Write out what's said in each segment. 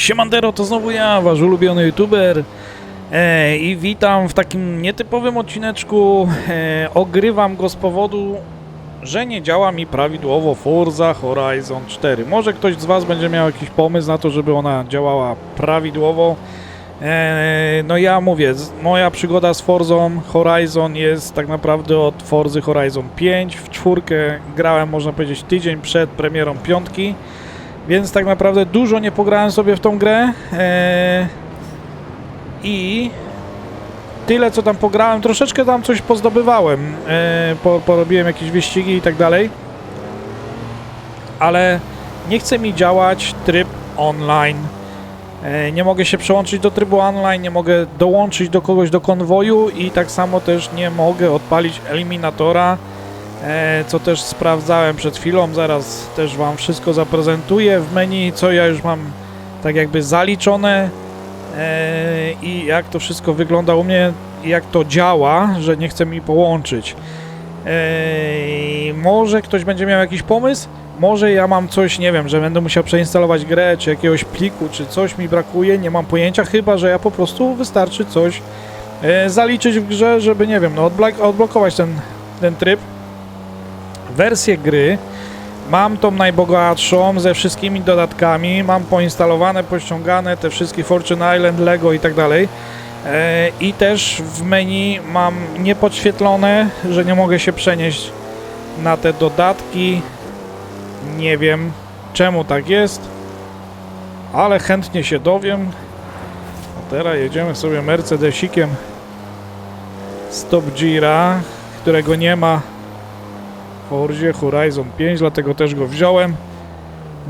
Siemandero, to znowu ja, wasz ulubiony youtuber e, i witam w takim nietypowym odcineczku. E, ogrywam go z powodu, że nie działa mi prawidłowo Forza Horizon 4. Może ktoś z was będzie miał jakiś pomysł na to, żeby ona działała prawidłowo. E, no ja mówię, moja przygoda z Forzą Horizon jest tak naprawdę od Forzy Horizon 5. W czwórkę grałem, można powiedzieć, tydzień przed premierą piątki. Więc tak naprawdę dużo nie pograłem sobie w tą grę. Eee, I tyle co tam pograłem, troszeczkę tam coś pozdobywałem. Po, porobiłem jakieś wyścigi i tak dalej. Ale nie chce mi działać tryb online. Eee, nie mogę się przełączyć do trybu online, nie mogę dołączyć do kogoś do konwoju i tak samo też nie mogę odpalić eliminatora. E, co też sprawdzałem przed chwilą, zaraz też Wam wszystko zaprezentuję w menu, co ja już mam tak jakby zaliczone. E, i jak to wszystko wygląda u mnie, jak to działa, że nie chce mi połączyć. E, może ktoś będzie miał jakiś pomysł, może ja mam coś, nie wiem, że będę musiał przeinstalować grę, czy jakiegoś pliku, czy coś mi brakuje, nie mam pojęcia, chyba że ja po prostu wystarczy coś zaliczyć w grze, żeby, nie wiem, no odblok- odblokować ten, ten tryb wersję gry. Mam tą najbogatszą ze wszystkimi dodatkami. Mam poinstalowane, pościągane te wszystkie Fortune Island, Lego i tak dalej. E, I też w menu mam niepodświetlone, że nie mogę się przenieść na te dodatki. Nie wiem czemu tak jest, ale chętnie się dowiem. A teraz jedziemy sobie Mercedesikiem Stop Gira, którego nie ma Forzie Horizon 5, dlatego też go wziąłem,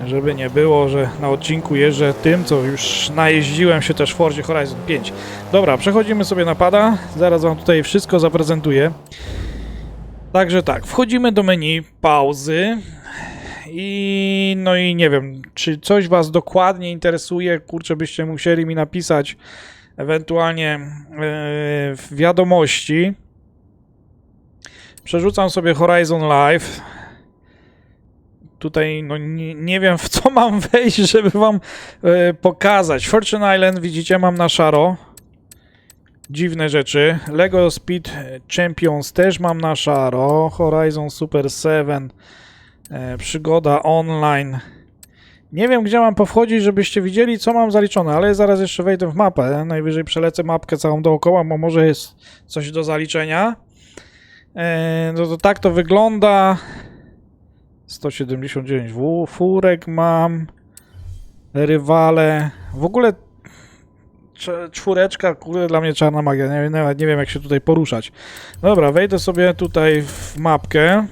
żeby nie było, że na odcinku jeżdżę tym, co już najeździłem się też w Forzie Horizon 5. Dobra, przechodzimy sobie na pada, zaraz Wam tutaj wszystko zaprezentuję. Także tak, wchodzimy do menu pauzy i no i nie wiem, czy coś Was dokładnie interesuje, kurczę, byście musieli mi napisać ewentualnie e, w wiadomości. Przerzucam sobie Horizon Live. Tutaj no nie, nie wiem w co mam wejść, żeby wam e, pokazać. Fortune Island widzicie mam na szaro. Dziwne rzeczy. Lego Speed Champions też mam na szaro. Horizon Super 7. E, przygoda online. Nie wiem gdzie mam powchodzić, żebyście widzieli co mam zaliczone, ale zaraz jeszcze wejdę w mapę. Najwyżej przelecę mapkę całą dookoła, bo może jest coś do zaliczenia. E, no to tak to wygląda. 179 W, furek mam. Rywale. W ogóle czwóreczka, kurde, dla mnie czarna magia. Nie, nawet nie wiem, jak się tutaj poruszać. Dobra, wejdę sobie tutaj w mapkę.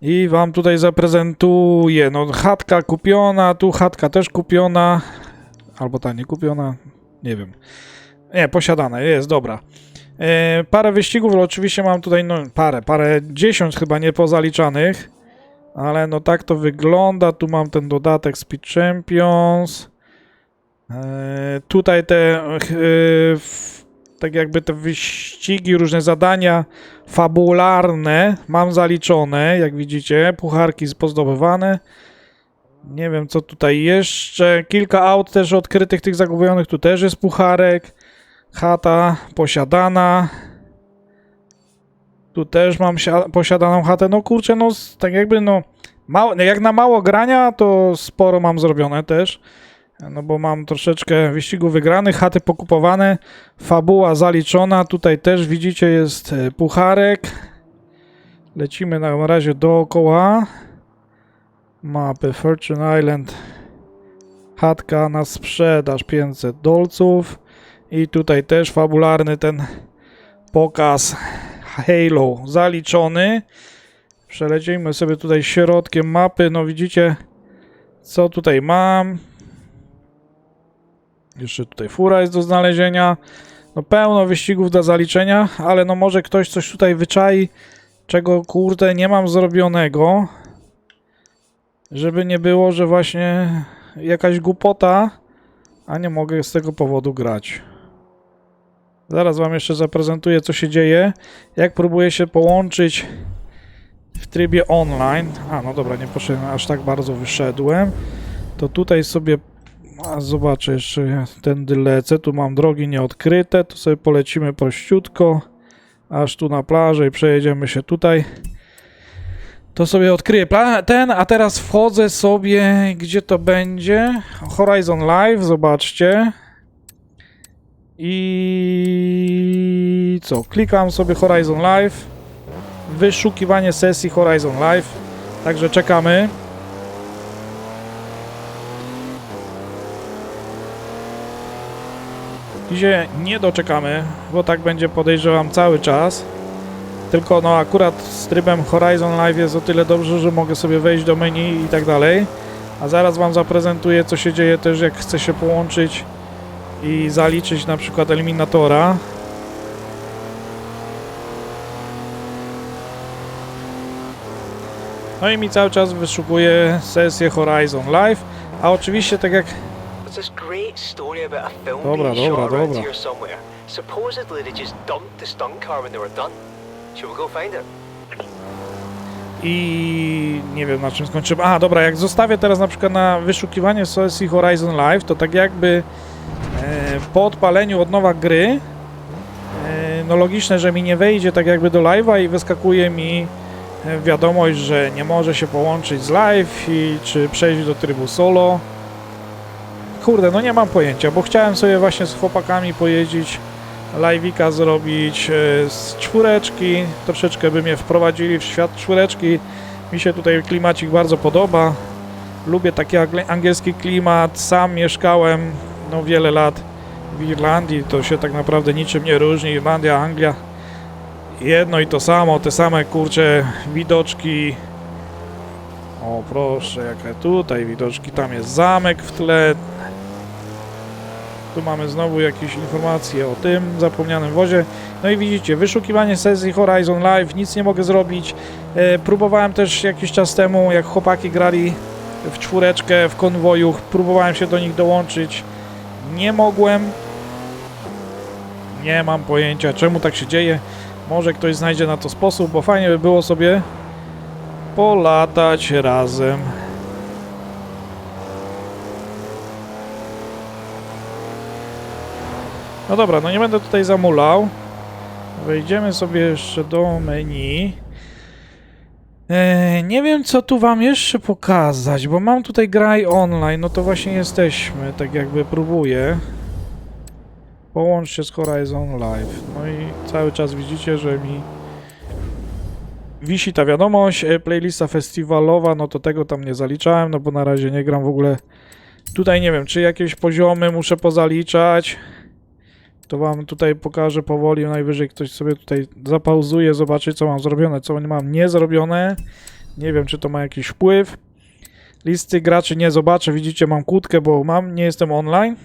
I wam tutaj zaprezentuję. No, chatka kupiona, tu chatka też kupiona. Albo ta nie kupiona. Nie wiem. Nie, posiadana, jest, dobra. E, parę wyścigów, ale oczywiście mam tutaj, no parę, parę, dziesiąt chyba niepozliczanych, ale no tak to wygląda, tu mam ten dodatek Speed Champions, e, tutaj te, e, tak jakby te wyścigi, różne zadania fabularne mam zaliczone, jak widzicie, pucharki pozdobywane, nie wiem co tutaj jeszcze, kilka aut też odkrytych, tych zagubionych, tu też jest pucharek, Chata posiadana. Tu też mam sia- posiadaną chatę. No kurczę, no tak jakby no. Mało, jak na mało grania, to sporo mam zrobione też. No bo mam troszeczkę wyścigów wygranych, chaty pokupowane, fabuła zaliczona. Tutaj też widzicie jest e, pucharek. Lecimy na razie dookoła. Mapy Fortune Island. Chatka na sprzedaż 500 dolców. I tutaj też fabularny ten pokaz Halo zaliczony. Przelecimy sobie tutaj środkiem mapy. No widzicie, co tutaj mam. Jeszcze tutaj fura jest do znalezienia. No pełno wyścigów do zaliczenia, ale no może ktoś coś tutaj wyczai, czego kurde nie mam zrobionego. Żeby nie było, że właśnie jakaś głupota, a nie mogę z tego powodu grać. Zaraz Wam jeszcze zaprezentuję, co się dzieje. Jak próbuję się połączyć w trybie online. A, no dobra, nie poszedłem, aż tak bardzo wyszedłem. To tutaj sobie zobaczę jeszcze, tędy lecę, tu mam drogi nieodkryte, tu sobie polecimy prościutko, aż tu na plażę i przejedziemy się tutaj. To sobie odkryję ten, a teraz wchodzę sobie, gdzie to będzie? Horizon Live, zobaczcie. I co? Klikam sobie Horizon Live. Wyszukiwanie sesji Horizon Live. Także czekamy. I się nie doczekamy, bo tak będzie podejrzewam cały czas. Tylko no akurat z trybem Horizon Live jest o tyle dobrze, że mogę sobie wejść do menu i tak dalej. A zaraz wam zaprezentuję co się dzieje też jak chcę się połączyć i zaliczyć na przykład eliminatora. No i mi cały czas wyszukuje sesję Horizon Live, a oczywiście tak jak Dobra, dobra, dobra. i nie wiem na czym skończymy. A dobra, jak zostawię teraz na przykład na wyszukiwanie sesji Horizon Live, to tak jakby po odpaleniu od nowa gry, e, no logiczne, że mi nie wejdzie tak jakby do live'a i wyskakuje mi e, wiadomość, że nie może się połączyć z live i czy przejść do trybu solo. Kurde, no nie mam pojęcia, bo chciałem sobie właśnie z chłopakami pojeździć, live'ika zrobić e, z czwóreczki, troszeczkę by mnie wprowadzili w świat czwóreczki. Mi się tutaj klimacik bardzo podoba. Lubię taki angielski klimat, sam mieszkałem no wiele lat w Irlandii, to się tak naprawdę niczym nie różni, Irlandia, Anglia. Jedno i to samo, te same kurcze widoczki. O proszę, jakie tutaj widoczki, tam jest zamek w tle, tu mamy znowu jakieś informacje o tym zapomnianym wozie. No i widzicie, wyszukiwanie sesji Horizon Live, nic nie mogę zrobić. E, próbowałem też jakiś czas temu, jak chłopaki grali w czwóreczkę, w konwoju, próbowałem się do nich dołączyć. Nie mogłem. Nie mam pojęcia, czemu tak się dzieje. Może ktoś znajdzie na to sposób, bo fajnie by było sobie polatać razem. No dobra, no nie będę tutaj zamulał. Wejdziemy sobie jeszcze do menu. E, nie wiem, co tu wam jeszcze pokazać, bo mam tutaj graj online, no to właśnie jesteśmy, tak jakby próbuję. Połącz się z Horizon Live. No i cały czas widzicie, że mi wisi ta wiadomość, e, playlista festiwalowa, no to tego tam nie zaliczałem, no bo na razie nie gram w ogóle. Tutaj nie wiem, czy jakieś poziomy muszę pozaliczać. To wam tutaj pokażę powoli, najwyżej ktoś sobie tutaj zapauzuje, zobaczy co mam zrobione, co mam niezrobione. Nie wiem, czy to ma jakiś wpływ. Listy graczy nie zobaczę, widzicie, mam kłódkę, bo mam, nie jestem online.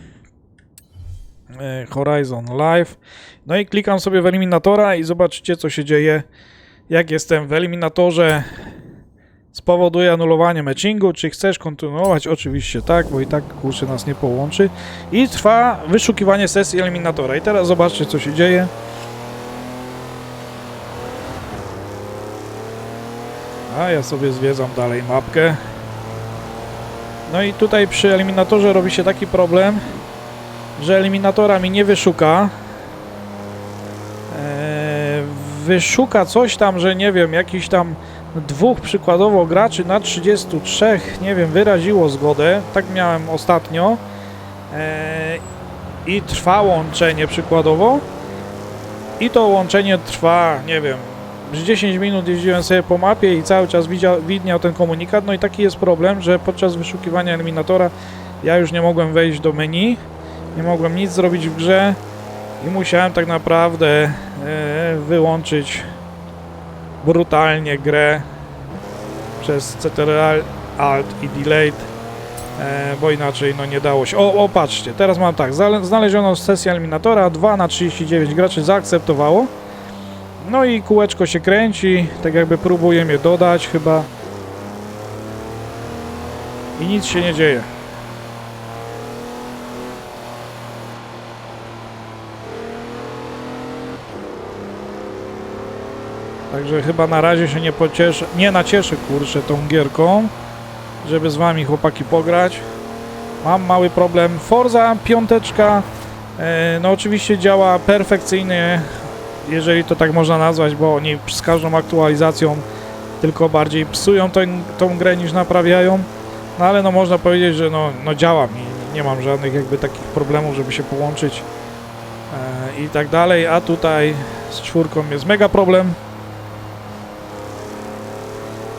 E, Horizon Live. No i klikam sobie w eliminatora i zobaczycie, co się dzieje. Jak jestem w eliminatorze, spowoduje anulowanie matchingu. Czy chcesz kontynuować? Oczywiście tak, bo i tak kurczę nas nie połączy. I trwa wyszukiwanie sesji eliminatora. I teraz zobaczcie, co się dzieje. A ja sobie zwiedzam dalej mapkę. No i tutaj przy eliminatorze robi się taki problem, że eliminatora mi nie wyszuka. Eee, wyszuka coś tam, że nie wiem, jakiś tam dwóch przykładowo graczy na 33, nie wiem, wyraziło zgodę. Tak miałem ostatnio. Eee, I trwa łączenie przykładowo. I to łączenie trwa, nie wiem, z 10 minut jeździłem sobie po mapie i cały czas widział, widniał ten komunikat. No i taki jest problem, że podczas wyszukiwania eliminatora ja już nie mogłem wejść do menu, nie mogłem nic zrobić w grze i musiałem tak naprawdę e, wyłączyć brutalnie grę przez CTRL, Alt i Delete, e, bo inaczej no nie dało się. O, o patrzcie, teraz mam tak, znaleziono sesję eliminatora, 2 na 39 graczy zaakceptowało. No i kółeczko się kręci, tak jakby próbuje mnie dodać chyba. I nic się nie dzieje. Także chyba na razie się nie pocieszę, nie kurczę tą gierką, żeby z wami chłopaki pograć. mam mały problem. Forza piąteczka, e, no oczywiście działa perfekcyjnie, jeżeli to tak można nazwać, bo oni z każdą aktualizacją tylko bardziej psują tą, tą grę niż naprawiają. No ale no można powiedzieć, że no, no działa mi, nie mam żadnych jakby takich problemów, żeby się połączyć e, i tak dalej, a tutaj z czwórką jest mega problem.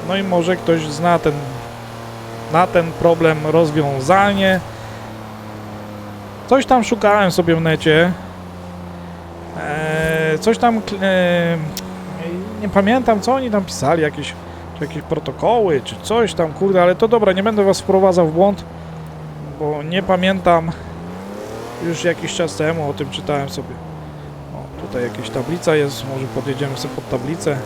No i może ktoś zna ten, na ten problem rozwiązanie. Coś tam szukałem sobie w necie. E, coś tam, kl- e, nie pamiętam co oni tam pisali, jakieś, czy jakieś protokoły, czy coś tam, kurde, ale to dobra, nie będę was wprowadzał w błąd, bo nie pamiętam już jakiś czas temu o tym czytałem sobie. O, tutaj jakaś tablica jest, może podjedziemy sobie pod tablicę.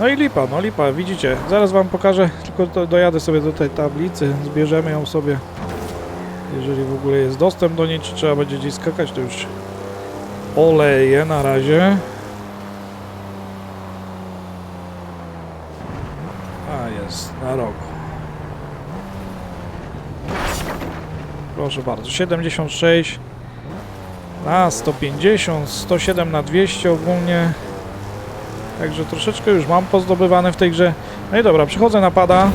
No i lipa, no lipa, widzicie, zaraz wam pokażę, tylko dojadę sobie do tej tablicy, zbierzemy ją sobie. Jeżeli w ogóle jest dostęp do niej, czy trzeba będzie gdzieś skakać, to już oleję na razie. A, jest, na rogu. Proszę bardzo, 76 na 150, 107 na 200 ogólnie. Także troszeczkę już mam pozdobywane w tej grze. No i dobra, przechodzę na pada.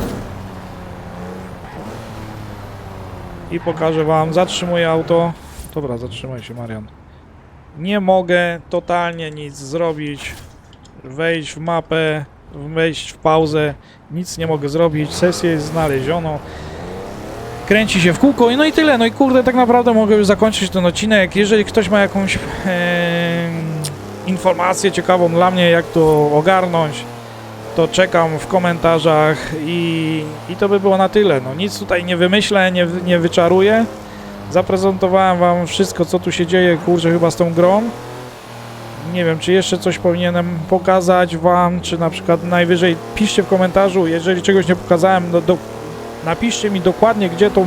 I pokażę wam, zatrzymuję auto. Dobra, zatrzymaj się Marian. Nie mogę totalnie nic zrobić. Wejść w mapę, wejść w pauzę. Nic nie mogę zrobić. Sesję znaleziono. Kręci się w kółko no i tyle. No i kurde, tak naprawdę mogę już zakończyć ten odcinek. Jeżeli ktoś ma jakąś em, informację ciekawą dla mnie, jak to ogarnąć, to czekam w komentarzach i, i to by było na tyle. No nic tutaj nie wymyślę, nie, nie wyczaruję. Zaprezentowałem wam wszystko, co tu się dzieje, kurczę, chyba z tą grą. Nie wiem, czy jeszcze coś powinienem pokazać wam, czy na przykład najwyżej piszcie w komentarzu, jeżeli czegoś nie pokazałem, no do, napiszcie mi dokładnie, gdzie tą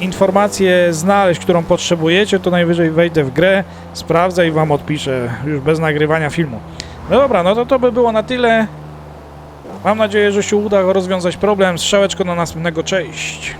informację znaleźć, którą potrzebujecie, to najwyżej wejdę w grę, sprawdzę i wam odpiszę, już bez nagrywania filmu. No dobra, no to to by było na tyle. Mam nadzieję, że się uda rozwiązać problem. Strzałeczko do następnego. Cześć.